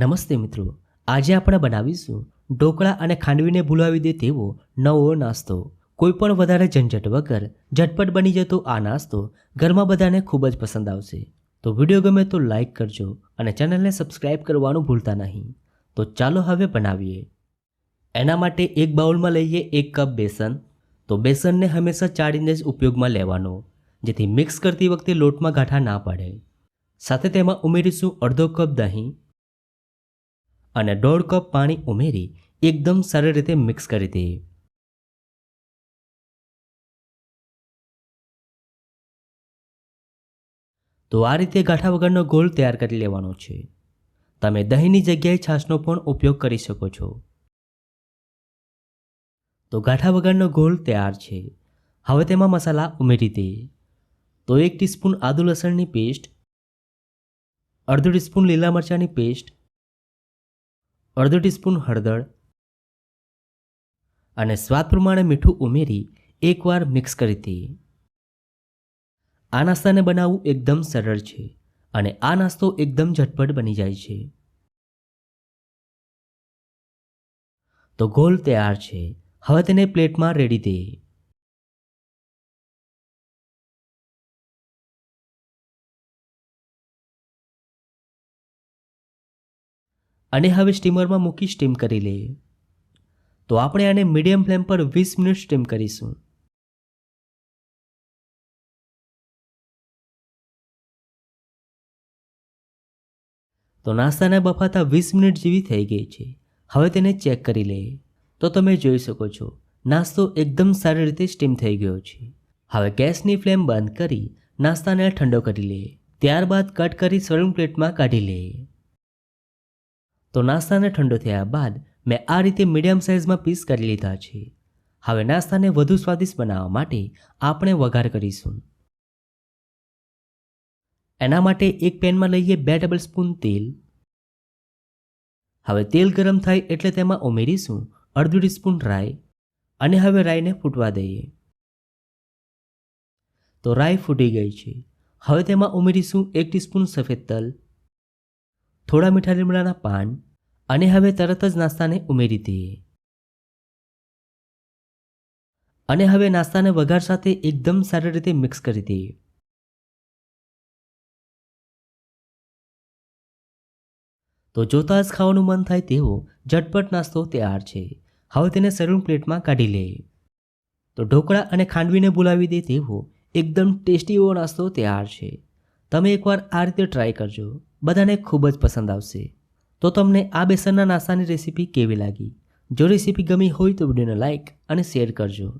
નમસ્તે મિત્રો. આજે આપણે બનાવીશું ઢોકળા અને ખાંડવીને ભૂલાવી દે તેવો નવો નાસ્તો. કોઈ પણ વધારે ઝંઝટ વગર ઝટપટ બની જતો આ નાસ્તો ઘરમાં બધાને ખૂબ જ પસંદ આવશે. તો વીડિયો ગમે તો લાઈક કરજો અને ચેનલને સબસ્ક્રાઈબ કરવાનું ભૂલતા નહીં. તો ચાલો હવે બનાવીએ. એના માટે એક બાઉલમાં લઈએ એક કપ બેસન. તો બેસનને હંમેશા ચાળીને જ ઉપયોગમાં લેવાનો, જેથી મિક્સ કરતી વખતે લોટમાં ગાંઠા ના પડે. સાથે તેમાં ઉમેરીશું અડધો કપ દહીં. અને દોઢ કપ પાણી ઉમેરી એકદમ સારી રીતે મિક્સ કરી દઈએ. તો આ રીતે ગાંઠા વગરનો ગોળ તૈયાર કરી લેવાનો છે. તમે દહીંની જગ્યાએ છાશનો પણ ઉપયોગ કરી શકો છો. તો ગાંઠા વગરનો ગોળ તૈયાર છે. હવે તેમાં મસાલા ઉમેરી દે તો એક ટીસ્પૂન આદુ લસણની પેસ્ટ, અડધો ટીસ્પૂન લીલા મરચાંની પેસ્ટ અડધો ટીસ્પૂન હળદર અને સ્વાદ પ્રમાણે મીઠું ઉમેરી એકવાર મિક્સ કરી દઈએ આ નાસ્તાને બનાવવું એકદમ સરળ છે અને આ નાસ્તો એકદમ ઝટપટ બની જાય છે. તો ગોલ તૈયાર છે. હવે તેને પ્લેટમાં રેડી દઈએ અને હવે સ્ટીમરમાં મૂકી સ્ટીમ કરી લઈએ. તો આપણે આને મીડિયમ ફ્લેમ પર વીસ મિનિટ સ્ટીમ કરીશું. તો નાસ્તાને બફાતા વીસ મિનિટ જેવી થઈ ગઈ છે. હવે તેને ચેક કરી લઈએ. તો તમે જોઈ શકો છો, નાસ્તો એકદમ સારી રીતે સ્ટીમ થઈ ગયો છે. હવે ગેસની ફ્લેમ બંધ કરી નાસ્તાને ઠંડો કરી લઈએ. ત્યારબાદ કટ કરી સર્વિંગ પ્લેટમાં કાઢી લઈએ. તો નાસ્તાને ઠંડો થયા બાદ મેં આ રીતે મીડિયમ સાઇઝમાં પીસ કરી લીધા છે. હવે નાસ્તાને વધુ સ્વાદિષ્ટ બનાવવા માટે આપણે વઘાર કરીશું. એના માટે એક પેનમાં લઈએ બે ટેબલ સ્પૂન તેલ. હવે તેલ ગરમ થાય એટલે તેમાં ઉમેરીશું અડધું ટીસ્પૂન રાઈ અને હવે રાઈને ફૂટવા દઈએ. તો રાઈ ફૂટી ગઈ છે. હવે તેમાં ઉમેરીશું એક ટીસ્પૂન સફેદ તલ. થોડા મીઠા લીમડાના પાન અને હવે તરત જ નાસ્તાને ઉમેરી દઈએ. અને હવે નાસ્તાને વઘાર સાથે એકદમ સારી રીતે મિક્સ કરી દઈએ. તો જોતાં જ ખાવાનું મન થાય તેવો ઝટપટ નાસ્તો તૈયાર છે. હવે તેને સર્વિંગ પ્લેટમાં કાઢી લે તો ઢોકળા અને ખાંડવીને બોલાવી દે તેવો એકદમ ટેસ્ટી એવો નાસ્તો તૈયાર છે. તમે એકવાર આ રીતે ટ્રાય કરજો. બધાને ખૂબ જ પસંદ આવશે. તો તમને આ બેસનના નાસ્તાની રેસીપી કેવી લાગી? જો રેસીપી ગમી હોય તો વિડીયોને લાઇક અને શેર કરજો.